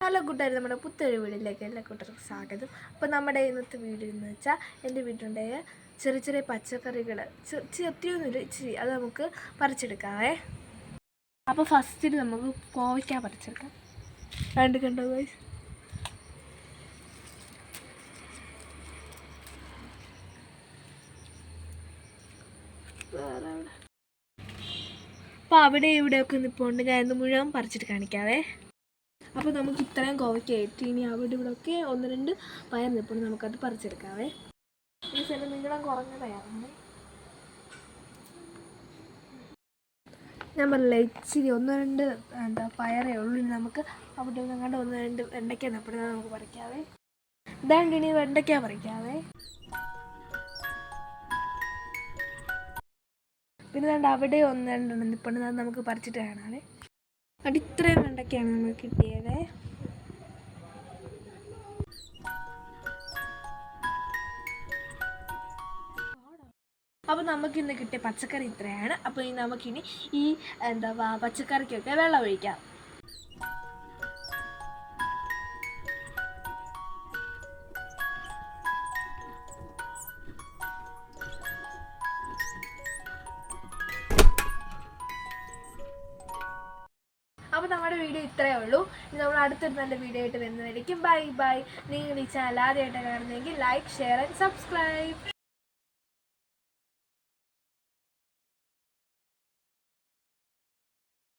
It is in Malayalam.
ഹലോ കൂട്ടുകാർ നമ്മുടെ പുത്തൊരു വീടിലേക്ക് എല്ലാ കൂട്ടർക്കും സ്വാഗതം. അപ്പോൾ നമ്മുടെ ഇന്നത്തെ വീഡിയോ എന്ന് വെച്ചാൽ എന്റെ വീട്ടിലുണ്ടായ ചെറിയ ചെറിയ പച്ചക്കറികൾ ചെത്തിയൊന്നുമില്ല ഇച്ചിരി അത് നമുക്ക് പറിച്ചെടുക്കാവേ. അപ്പോൾ ഫസ്റ്റിൽ നമുക്ക് കോവയ്ക്ക പറിച്ചെടുക്കാം. കണ്ട് കണ്ടോ guys? അപ്പോൾ അവിടെ ഇവിടെയൊക്കെ നിൽപ്പുണ്ട് ഞാൻ ഇന്ന് മുഴുവൻ പറിച്ചിട്ട് കാണിക്കാവേ. അപ്പോൾ നമുക്ക് ഇത്രയും കോവയ്ക്ക് ഏറ്റി ഇനി അവിടെ ഇവിടെ ഒക്കെ ഒന്ന് രണ്ട് പയർ നിൽപ്പുണ്ട് നമുക്കത് പറിച്ചെടുക്കാവേ. ഈ സ്ഥലം നീളം കുറഞ്ഞ പയറാണ്. ഞാൻ പറഞ്ഞില്ല ഇച്ചിരി ഒന്ന് രണ്ട് എന്താ പയറേ ഉള്ളൂ. ഇനി നമുക്ക് അവിടെ നിങ്ങളുടെ ഒന്ന് രണ്ട് വെണ്ടയ്ക്ക നിൽപ്പുണ്ട് നമുക്ക് പറിക്കാവേ. ഇതാണ്ട് ഇനി വെണ്ടയ്ക്ക പറിക്കാവേ. പിന്നെ അവിടെ ഒന്ന് രണ്ടെണ്ണം നിൽപ്പുണ്ട് നമുക്ക് പറിച്ചിട്ട് കാണാവേ. അത് ഇത്രയും വെണ്ടയ്ക്കാണ് നമുക്ക് കിട്ടിയത്. അപ്പോൾ നമുക്ക് ഇന്ന് കിട്ടിയ പച്ചക്കറി ഇത്രയാണ്. അപ്പോൾ ഇനി നമുക്കിനി ഈ എന്താ പച്ചക്കറിക്കൊക്കെ വെള്ളം ഒഴിക്കാം. അപ്പോൾ നമ്മുടെ വീഡിയോ ഇത്രയേ ഉള്ളൂ. നമ്മൾ അടുത്തൊരു നല്ല വീഡിയോ ആയിട്ട് വരുന്നതായിരിക്കും ബൈ ബൈ നിങ്ങൾ ഈ ചാനൽ ആദ്യമായിട്ട് കാണുന്നെങ്കിൽ ലൈക്ക് ഷെയർ ആൻഡ് സബ്സ്ക്രൈബ്